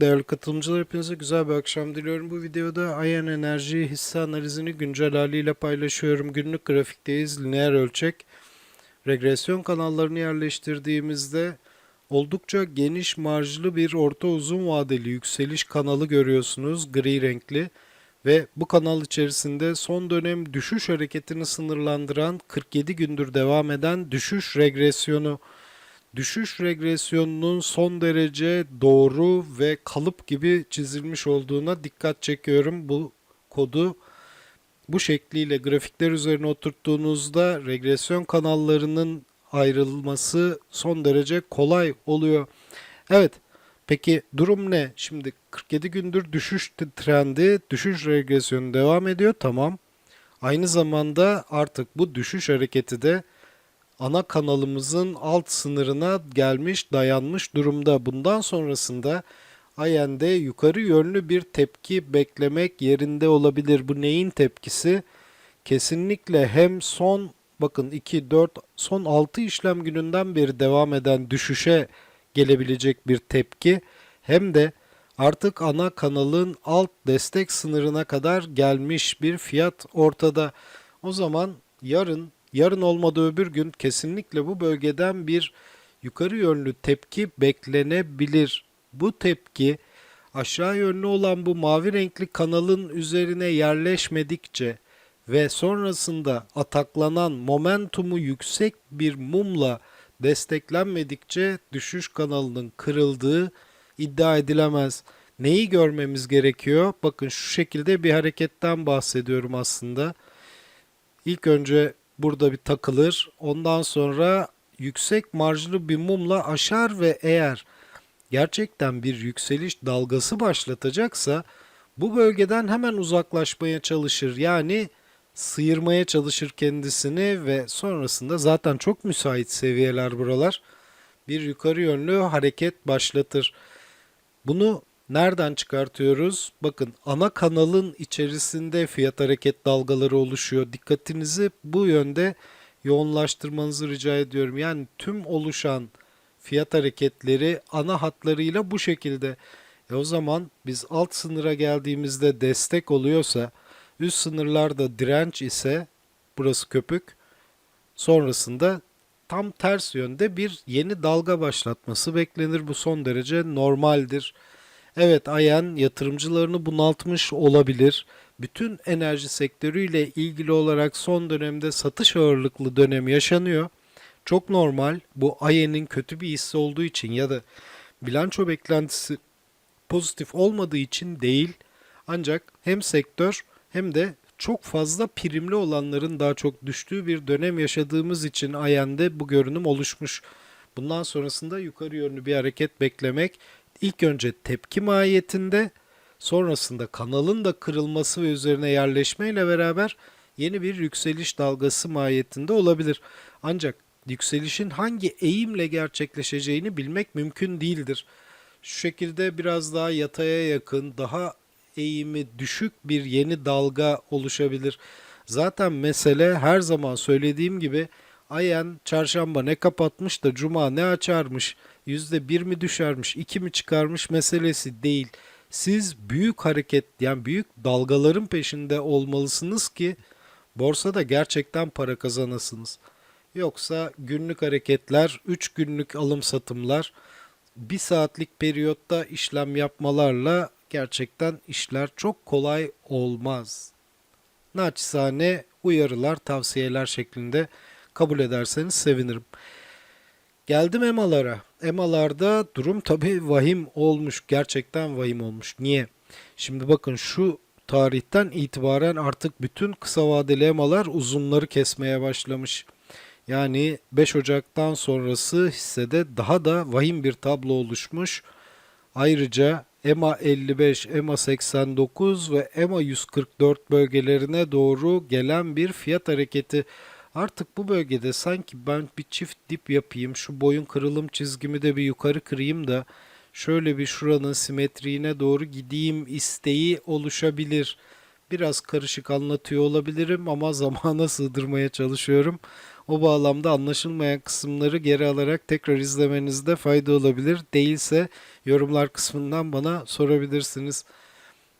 Değerli katılımcılar hepinize güzel bir akşam diliyorum. Bu videoda Ayan Enerji hisse analizini güncel haliyle paylaşıyorum. Günlük grafikteyiz. Lineer ölçek. Regresyon kanallarını yerleştirdiğimizde oldukça geniş marjlı bir orta uzun vadeli yükseliş kanalı görüyorsunuz. Gri renkli. Ve bu kanal içerisinde son dönem düşüş hareketini sınırlandıran 47 gündür devam eden düşüş regresyonu düşüş regresyonunun son derece doğru ve kalıp gibi çizilmiş olduğuna dikkat çekiyorum. Bu kodu bu şekliyle grafikler üzerine oturttuğunuzda regresyon kanallarının ayrılması son derece kolay oluyor. Evet. Peki durum ne? Şimdi 47 gündür düşüş trendi, düşüş regresyonu devam ediyor. Tamam. Aynı zamanda artık bu düşüş hareketi de ana kanalımızın alt sınırına gelmiş, dayanmış durumda. Bundan sonrasında Ayen'de yukarı yönlü bir tepki beklemek yerinde olabilir. Bu neyin tepkisi? Kesinlikle hem son bakın 2 4 son 6 işlem gününden beri devam eden düşüşe gelebilecek bir tepki hem de artık ana kanalın alt destek sınırına kadar gelmiş bir fiyat ortada. O zaman yarın yarın olmadı öbür gün kesinlikle bu bölgeden bir yukarı yönlü tepki beklenebilir. Bu tepki aşağı yönlü olan bu mavi renkli kanalın üzerine yerleşmedikçe ve sonrasında ataklanan momentumu yüksek bir mumla desteklenmedikçe düşüş kanalının kırıldığı iddia edilemez. Neyi görmemiz gerekiyor? Bakın şu şekilde bir hareketten bahsediyorum aslında. İlk önce burada bir takılır. Ondan sonra yüksek marjlı bir mumla aşar ve eğer gerçekten bir yükseliş dalgası başlatacaksa bu bölgeden hemen uzaklaşmaya çalışır. Yani sıyırmaya çalışır kendisini ve sonrasında zaten çok müsait seviyeler buralar. Bir yukarı yönlü hareket başlatır. Bunu nereden çıkartıyoruz? Bakın ana kanalın içerisinde fiyat hareket dalgaları oluşuyor. Dikkatinizi bu yönde yoğunlaştırmanızı rica ediyorum. Yani tüm oluşan fiyat hareketleri ana hatlarıyla bu şekilde. E o zaman biz alt sınıra geldiğimizde destek oluyorsa, üst sınırlarda direnç ise burası köpük. Sonrasında tam ters yönde bir yeni dalga başlatması beklenir. Bu son derece normaldir. Evet Ayen yatırımcılarını bunaltmış olabilir. Bütün enerji sektörüyle ilgili olarak son dönemde satış ağırlıklı dönem yaşanıyor. Çok normal. Bu Ayen'in kötü bir hisse olduğu için ya da bilanço beklentisi pozitif olmadığı için değil. Ancak hem sektör hem de çok fazla primli olanların daha çok düştüğü bir dönem yaşadığımız için Ayen'de bu görünüm oluşmuş. Bundan sonrasında yukarı yönlü bir hareket beklemek ilk önce tepki mahiyetinde sonrasında kanalın da kırılması ve üzerine yerleşmeyle beraber yeni bir yükseliş dalgası mahiyetinde olabilir. Ancak yükselişin hangi eğimle gerçekleşeceğini bilmek mümkün değildir. Şu şekilde biraz daha yataya yakın, daha eğimi düşük bir yeni dalga oluşabilir. Zaten mesele her zaman söylediğim gibi Ayen çarşamba ne kapatmış da cuma ne açarmış, yüzde bir mi düşermiş, iki mi çıkarmış meselesi değil. Siz büyük hareket yani büyük dalgaların peşinde olmalısınız ki borsada gerçekten para kazanasınız. Yoksa günlük hareketler, 3 günlük alım satımlar, 1 saatlik periyotta işlem yapmalarla gerçekten işler çok kolay olmaz. Naçizane uyarılar, tavsiyeler şeklinde kabul ederseniz sevinirim. Geldim EMA'lara. EMA'larda durum tabi vahim olmuş. Gerçekten vahim olmuş. Niye? Şimdi bakın şu tarihten itibaren artık bütün kısa vadeli EMA'lar uzunları kesmeye başlamış. Yani 5 Ocak'tan sonrası hissede daha da vahim bir tablo oluşmuş. Ayrıca EMA 55, EMA 89 ve EMA 144 bölgelerine doğru gelen bir fiyat hareketi. Artık bu bölgede sanki ben bir çift dip yapayım, şu boyun kırılım çizgimi de bir yukarı kırayım da şöyle bir şuranın simetriğine doğru gideyim isteği oluşabilir. Biraz karışık anlatıyor olabilirim ama zamana sığdırmaya çalışıyorum. O bağlamda anlaşılmayan kısımları geri alarak tekrar izlemenizde fayda olabilir. Değilse yorumlar kısmından bana sorabilirsiniz.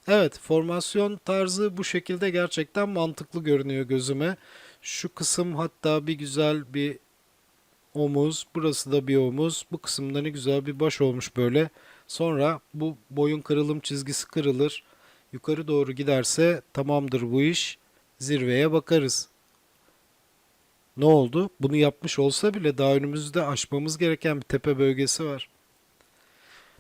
Evet, formasyon tarzı bu şekilde gerçekten mantıklı görünüyor gözüme. Şu kısım hatta bir güzel bir omuz, burası da bir omuz. Bu kısımda ne güzel bir baş olmuş böyle. Sonra bu boyun kırılım çizgisi kırılır. Yukarı doğru giderse tamamdır bu iş. Zirveye bakarız. Ne oldu? Bunu yapmış olsa bile daha önümüzde aşmamız gereken bir tepe bölgesi var.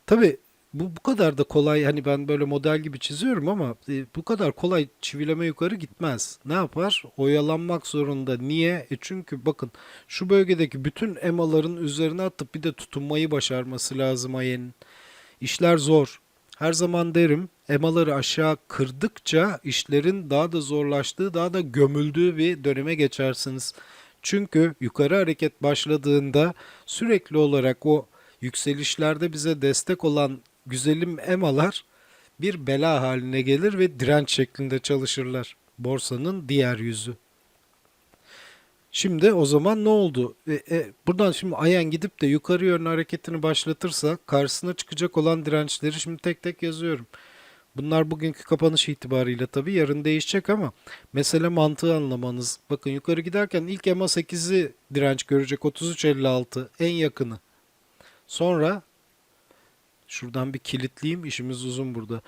Tabii bu bu kadar da kolay hani ben böyle model gibi çiziyorum ama e, bu kadar kolay çivileme yukarı gitmez. Ne yapar? Oyalanmak zorunda. Niye? E çünkü bakın şu bölgedeki bütün emaların üzerine atıp bir de tutunmayı başarması lazım Ayen'in. İşler zor. Her zaman derim emaları aşağı kırdıkça işlerin daha da zorlaştığı, daha da gömüldüğü bir döneme geçersiniz. Çünkü yukarı hareket başladığında sürekli olarak o yükselişlerde bize destek olan güzelim emalar bir bela haline gelir ve direnç şeklinde çalışırlar. Borsanın diğer yüzü. Şimdi o zaman ne oldu? E, e, buradan şimdi Ayen gidip de yukarı yönlü hareketini başlatırsa karşısına çıkacak olan dirençleri şimdi tek tek yazıyorum. Bunlar bugünkü kapanış itibariyle tabii yarın değişecek ama mesele mantığı anlamanız. Bakın yukarı giderken ilk EMA 8'i direnç görecek 33.56 en yakını. Sonra şuradan bir kilitleyeyim işimiz uzun burada.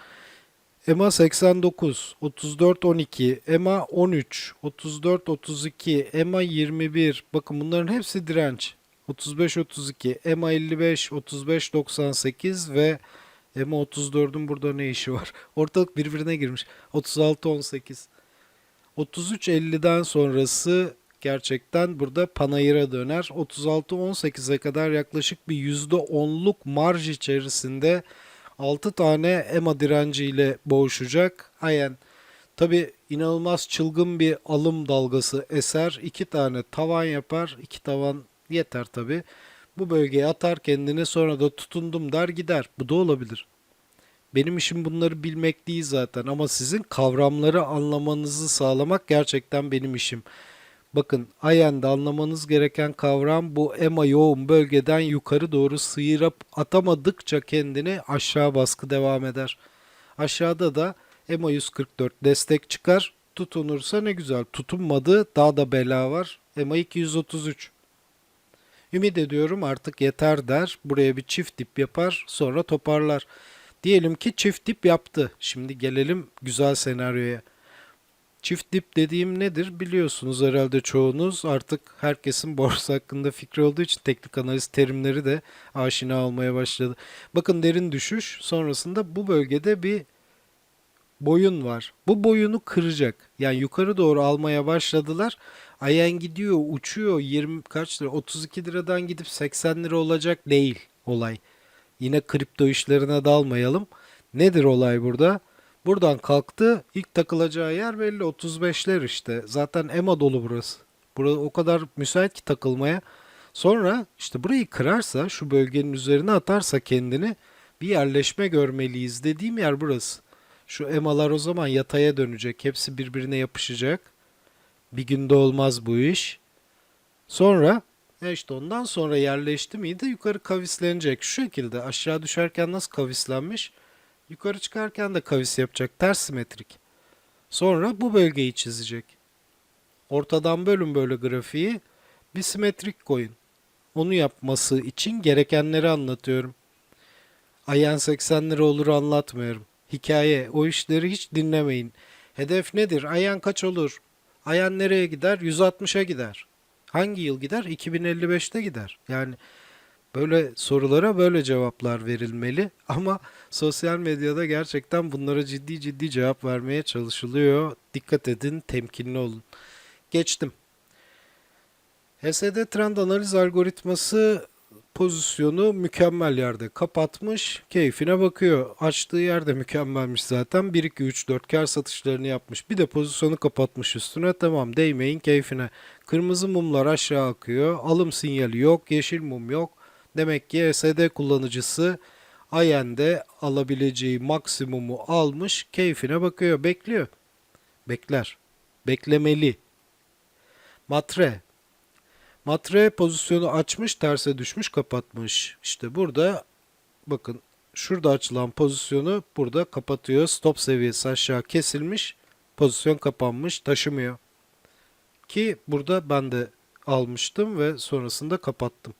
EMA 89, 34 12, EMA 13, 34 32, EMA 21. Bakın bunların hepsi direnç. 35 32, EMA 55, 35 98 ve EMA 34'ün burada ne işi var? Ortalık birbirine girmiş. 36 18. 33 50'den sonrası gerçekten burada panayıra döner. 36 18'e kadar yaklaşık bir %10'luk marj içerisinde 6 tane EMA direnciyle boğuşacak. Ayen tabi inanılmaz çılgın bir alım dalgası eser. 2 tane tavan yapar. 2 tavan yeter tabi. Bu bölgeye atar kendini sonra da tutundum der gider. Bu da olabilir. Benim işim bunları bilmek değil zaten ama sizin kavramları anlamanızı sağlamak gerçekten benim işim. Bakın Ayen'de anlamanız gereken kavram bu EMA yoğun bölgeden yukarı doğru sıyırıp atamadıkça kendini aşağı baskı devam eder. Aşağıda da EMA 144 destek çıkar. Tutunursa ne güzel. Tutunmadı daha da bela var. EMA 233. Ümit ediyorum artık yeter der. Buraya bir çift dip yapar sonra toparlar. Diyelim ki çift dip yaptı. Şimdi gelelim güzel senaryoya. Çift dip dediğim nedir biliyorsunuz herhalde çoğunuz. Artık herkesin borsa hakkında fikri olduğu için teknik analiz terimleri de aşina olmaya başladı. Bakın derin düşüş sonrasında bu bölgede bir boyun var. Bu boyunu kıracak. Yani yukarı doğru almaya başladılar. Ayen gidiyor, uçuyor. 20 kaç lira? 32 liradan gidip 80 lira olacak değil olay. Yine kripto işlerine dalmayalım. Nedir olay burada? Buradan kalktı. İlk takılacağı yer belli 35'ler işte. Zaten EMA dolu burası. Burada o kadar müsait ki takılmaya. Sonra işte burayı kırarsa şu bölgenin üzerine atarsa kendini bir yerleşme görmeliyiz dediğim yer burası. Şu emalar o zaman yataya dönecek. Hepsi birbirine yapışacak. Bir günde olmaz bu iş. Sonra e işte ondan sonra yerleşti miydi yukarı kavislenecek. Şu şekilde aşağı düşerken nasıl kavislenmiş? Yukarı çıkarken de kavis yapacak. Ters simetrik. Sonra bu bölgeyi çizecek. Ortadan bölün böyle grafiği. Bir simetrik koyun. Onu yapması için gerekenleri anlatıyorum. Ayen 80 lira olur anlatmıyorum. Hikaye, o işleri hiç dinlemeyin. Hedef nedir? Ayen kaç olur? Ayen nereye gider? 160'a gider. Hangi yıl gider? 2055'te gider. Yani böyle sorulara böyle cevaplar verilmeli ama sosyal medyada gerçekten bunlara ciddi ciddi cevap vermeye çalışılıyor. Dikkat edin, temkinli olun. Geçtim. HSD trend analiz algoritması pozisyonu mükemmel yerde kapatmış. Keyfine bakıyor. Açtığı yerde mükemmelmiş zaten. 1 2 3 4 kar satışlarını yapmış. Bir de pozisyonu kapatmış üstüne. Tamam değmeyin keyfine. Kırmızı mumlar aşağı akıyor. Alım sinyali yok. Yeşil mum yok. Demek ki SD kullanıcısı Ayen'de alabileceği maksimumu almış. Keyfine bakıyor. Bekliyor. Bekler. Beklemeli. Matre Matre pozisyonu açmış, terse düşmüş, kapatmış. İşte burada bakın şurada açılan pozisyonu burada kapatıyor. Stop seviyesi aşağı kesilmiş. Pozisyon kapanmış, taşımıyor. Ki burada ben de almıştım ve sonrasında kapattım.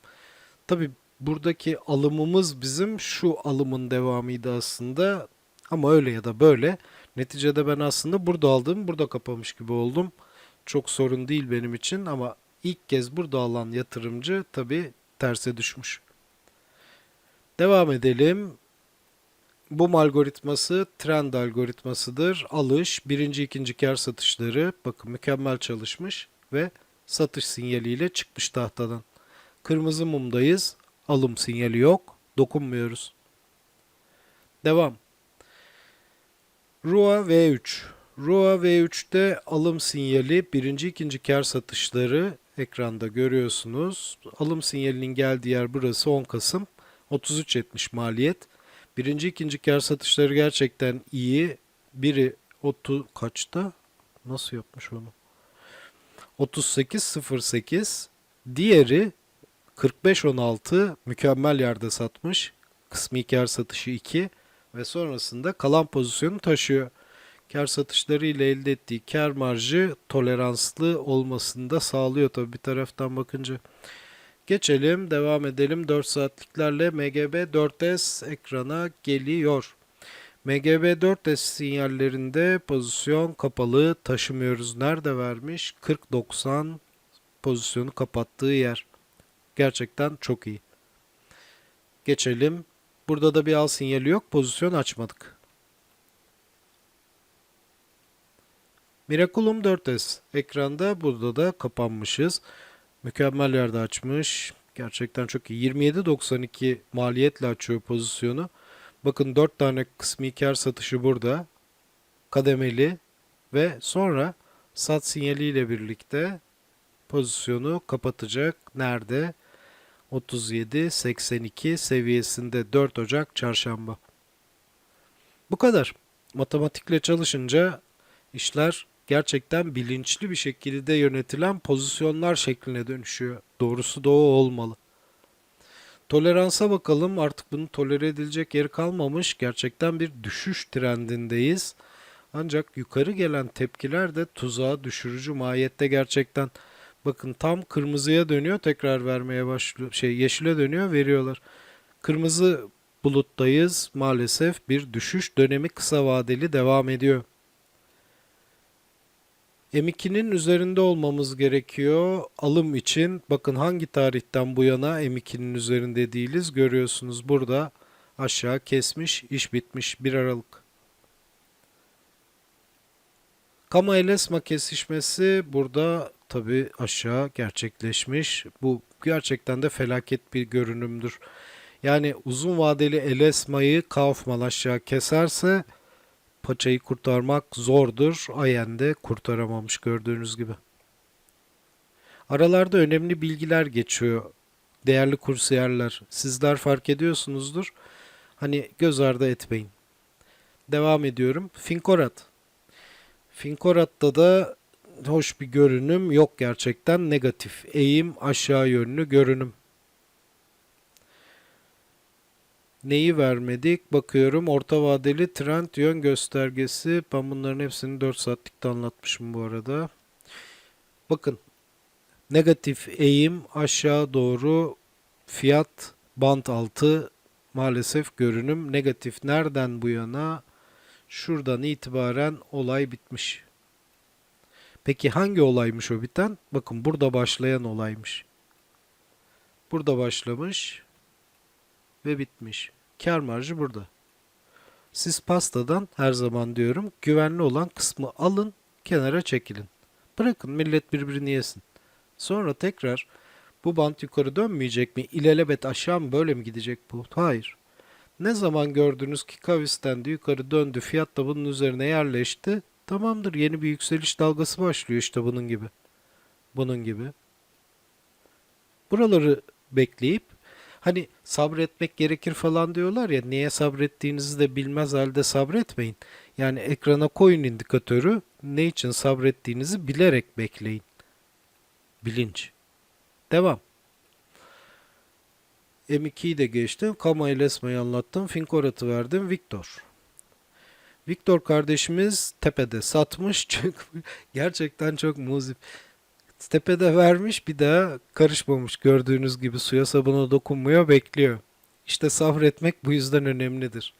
Tabi buradaki alımımız bizim şu alımın devamıydı aslında. Ama öyle ya da böyle. Neticede ben aslında burada aldım, burada kapamış gibi oldum. Çok sorun değil benim için ama ilk kez burada alan yatırımcı tabi terse düşmüş. Devam edelim. Bu algoritması trend algoritmasıdır. Alış, birinci ikinci kar satışları bakın mükemmel çalışmış ve satış sinyaliyle çıkmış tahtadan. Kırmızı mumdayız. Alım sinyali yok. Dokunmuyoruz. Devam. RUA V3. RUA V3'te alım sinyali birinci ikinci kar satışları ekranda görüyorsunuz. Alım sinyalinin geldiği yer burası 10 Kasım. 33.70 maliyet. Birinci ikinci kar satışları gerçekten iyi. Biri 30 kaçta? Nasıl yapmış onu? 38.08. Diğeri 45.16 mükemmel yerde satmış. Kısmi kar satışı 2 ve sonrasında kalan pozisyonu taşıyor. Kar satışları ile elde ettiği kar marjı toleranslı olmasını da sağlıyor tabii bir taraftan bakınca. Geçelim, devam edelim. 4 saatliklerle MGB 4S ekrana geliyor. MGB 4S sinyallerinde pozisyon kapalı taşımıyoruz. Nerede vermiş? 40-90 pozisyonu kapattığı yer. Gerçekten çok iyi. Geçelim. Burada da bir al sinyali yok. Pozisyon açmadık. Miraculum 4S ekranda burada da kapanmışız. Mükemmel yerde açmış. Gerçekten çok iyi. 27.92 maliyetle açıyor pozisyonu. Bakın 4 tane kısmi kar satışı burada. Kademeli ve sonra sat sinyaliyle birlikte pozisyonu kapatacak. Nerede? 37.82 seviyesinde 4 Ocak çarşamba. Bu kadar. Matematikle çalışınca işler gerçekten bilinçli bir şekilde yönetilen pozisyonlar şekline dönüşüyor. Doğrusu da o olmalı. Toleransa bakalım. Artık bunun tolere edilecek yeri kalmamış. Gerçekten bir düşüş trendindeyiz. Ancak yukarı gelen tepkiler de tuzağa düşürücü mahiyette gerçekten. Bakın tam kırmızıya dönüyor tekrar vermeye başlıyor. Şey yeşile dönüyor veriyorlar. Kırmızı buluttayız. Maalesef bir düşüş dönemi kısa vadeli devam ediyor. M2'nin üzerinde olmamız gerekiyor alım için. Bakın hangi tarihten bu yana M2'nin üzerinde değiliz. Görüyorsunuz burada aşağı kesmiş, iş bitmiş 1 Aralık. Kama Elesma kesişmesi burada tabi aşağı gerçekleşmiş. Bu gerçekten de felaket bir görünümdür. Yani uzun vadeli Elesma'yı Kaufman aşağı keserse paçayı kurtarmak zordur. Ayen de kurtaramamış gördüğünüz gibi. Aralarda önemli bilgiler geçiyor. Değerli kursiyerler. Sizler fark ediyorsunuzdur. Hani göz ardı etmeyin. Devam ediyorum. Finkorat. Finkorat'ta da hoş bir görünüm yok gerçekten. Negatif. Eğim aşağı yönlü görünüm. Neyi vermedik? Bakıyorum orta vadeli trend yön göstergesi. Ben bunların hepsini 4 saatlikte anlatmışım bu arada. Bakın negatif eğim aşağı doğru fiyat bant altı maalesef görünüm negatif. Nereden bu yana? Şuradan itibaren olay bitmiş. Peki hangi olaymış o biten? Bakın burada başlayan olaymış. Burada başlamış ve bitmiş. Kar marjı burada. Siz pastadan her zaman diyorum güvenli olan kısmı alın, kenara çekilin. Bırakın millet birbirini yesin. Sonra tekrar bu bant yukarı dönmeyecek mi? İlelebet aşağı mı böyle mi gidecek bu? Hayır. Ne zaman gördünüz ki kavis'ten de yukarı döndü, fiyat da bunun üzerine yerleşti. Tamamdır yeni bir yükseliş dalgası başlıyor işte bunun gibi. Bunun gibi. Buraları bekleyip Hani sabretmek gerekir falan diyorlar ya niye sabrettiğinizi de bilmez halde sabretmeyin. Yani ekrana koyun indikatörü ne için sabrettiğinizi bilerek bekleyin. Bilinç. Devam. M2'yi de geçtim. Kama ile anlattım. Finkorat'ı verdim. Victor. Victor kardeşimiz tepede satmış. Çünkü gerçekten çok muzip. Tepede vermiş bir daha karışmamış. Gördüğünüz gibi suya sabuna dokunmuyor bekliyor. İşte sabretmek bu yüzden önemlidir.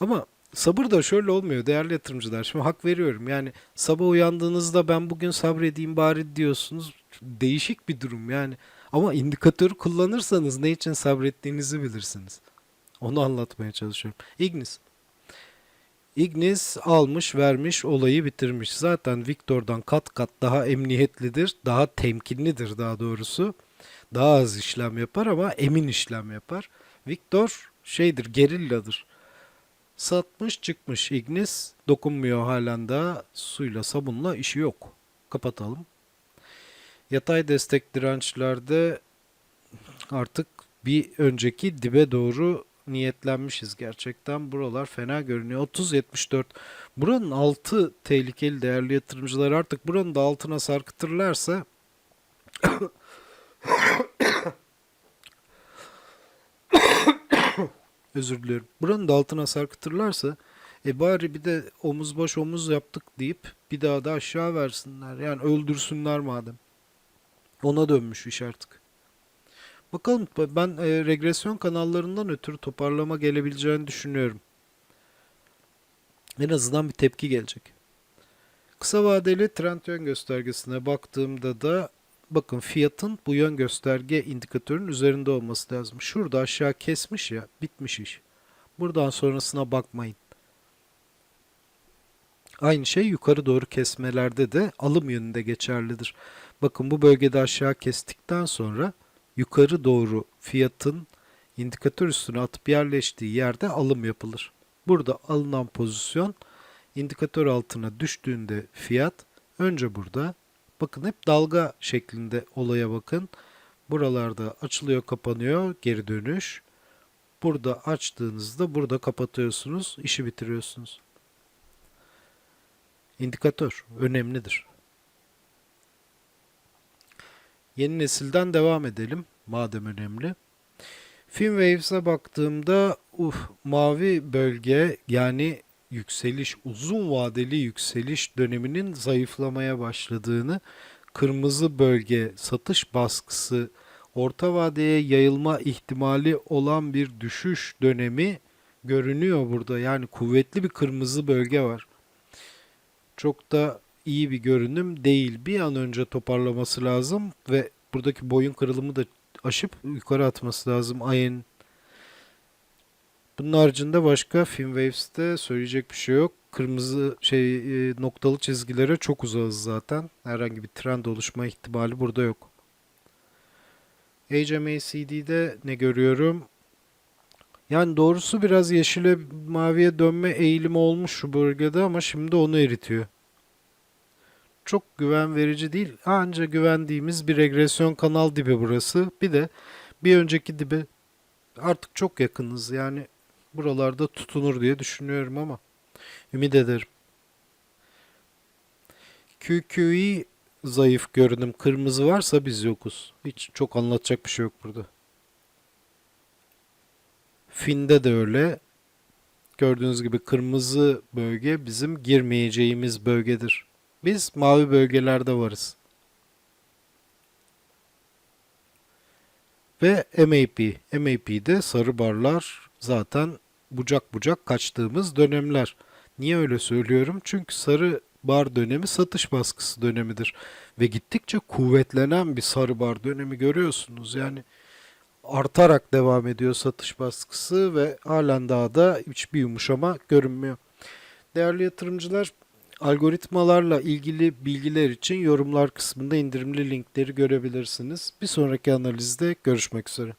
Ama sabır da şöyle olmuyor değerli yatırımcılar. Şimdi hak veriyorum. Yani sabah uyandığınızda ben bugün sabredeyim bari diyorsunuz. Değişik bir durum yani. Ama indikatörü kullanırsanız ne için sabrettiğinizi bilirsiniz. Onu anlatmaya çalışıyorum. Ignis. Ignis almış vermiş olayı bitirmiş. Zaten Victor'dan kat kat daha emniyetlidir. Daha temkinlidir daha doğrusu. Daha az işlem yapar ama emin işlem yapar. Victor şeydir gerilladır. Satmış çıkmış Ignis. Dokunmuyor halen daha. Suyla sabunla işi yok. Kapatalım. Yatay destek dirençlerde artık bir önceki dibe doğru niyetlenmişiz gerçekten. Buralar fena görünüyor. 30-74. Buranın altı tehlikeli değerli yatırımcılar artık buranın da altına sarkıtırlarsa özür dilerim. Buranın da altına sarkıtırlarsa e bari bir de omuz baş omuz yaptık deyip bir daha da aşağı versinler. Yani öldürsünler madem. Ona dönmüş iş artık. Bakalım ben e, regresyon kanallarından ötürü toparlama gelebileceğini düşünüyorum. En azından bir tepki gelecek. Kısa vadeli trend yön göstergesine baktığımda da bakın fiyatın bu yön gösterge indikatörün üzerinde olması lazım. Şurada aşağı kesmiş ya bitmiş iş. Buradan sonrasına bakmayın. Aynı şey yukarı doğru kesmelerde de alım yönünde geçerlidir. Bakın bu bölgede aşağı kestikten sonra yukarı doğru fiyatın indikatör üstüne atıp yerleştiği yerde alım yapılır. Burada alınan pozisyon indikatör altına düştüğünde fiyat önce burada bakın hep dalga şeklinde olaya bakın. Buralarda açılıyor kapanıyor geri dönüş. Burada açtığınızda burada kapatıyorsunuz işi bitiriyorsunuz. İndikatör önemlidir. Yeni nesilden devam edelim madem önemli. Finwaves'e baktığımda uh, mavi bölge yani yükseliş uzun vadeli yükseliş döneminin zayıflamaya başladığını, kırmızı bölge satış baskısı orta vadeye yayılma ihtimali olan bir düşüş dönemi görünüyor burada. Yani kuvvetli bir kırmızı bölge var. Çok da iyi bir görünüm değil. Bir an önce toparlaması lazım ve buradaki boyun kırılımı da aşıp yukarı atması lazım ayın. Bunun haricinde başka Finwaves'te söyleyecek bir şey yok. Kırmızı şey e, noktalı çizgilere çok uzağız zaten. Herhangi bir trend oluşma ihtimali burada yok. HMACD'de ne görüyorum? Yani doğrusu biraz yeşile maviye dönme eğilimi olmuş şu bölgede ama şimdi onu eritiyor çok güven verici değil. Anca güvendiğimiz bir regresyon kanal dibi burası. Bir de bir önceki dibi artık çok yakınız. Yani buralarda tutunur diye düşünüyorum ama ümit ederim. QQE zayıf görünüm kırmızı varsa biz yokuz. Hiç çok anlatacak bir şey yok burada. Fin'de de öyle. Gördüğünüz gibi kırmızı bölge bizim girmeyeceğimiz bölgedir. Biz mavi bölgelerde varız. Ve MAP. MAP'de sarı barlar zaten bucak bucak kaçtığımız dönemler. Niye öyle söylüyorum? Çünkü sarı bar dönemi satış baskısı dönemidir. Ve gittikçe kuvvetlenen bir sarı bar dönemi görüyorsunuz. Yani artarak devam ediyor satış baskısı ve halen daha da hiçbir yumuşama görünmüyor. Değerli yatırımcılar Algoritmalarla ilgili bilgiler için yorumlar kısmında indirimli linkleri görebilirsiniz. Bir sonraki analizde görüşmek üzere.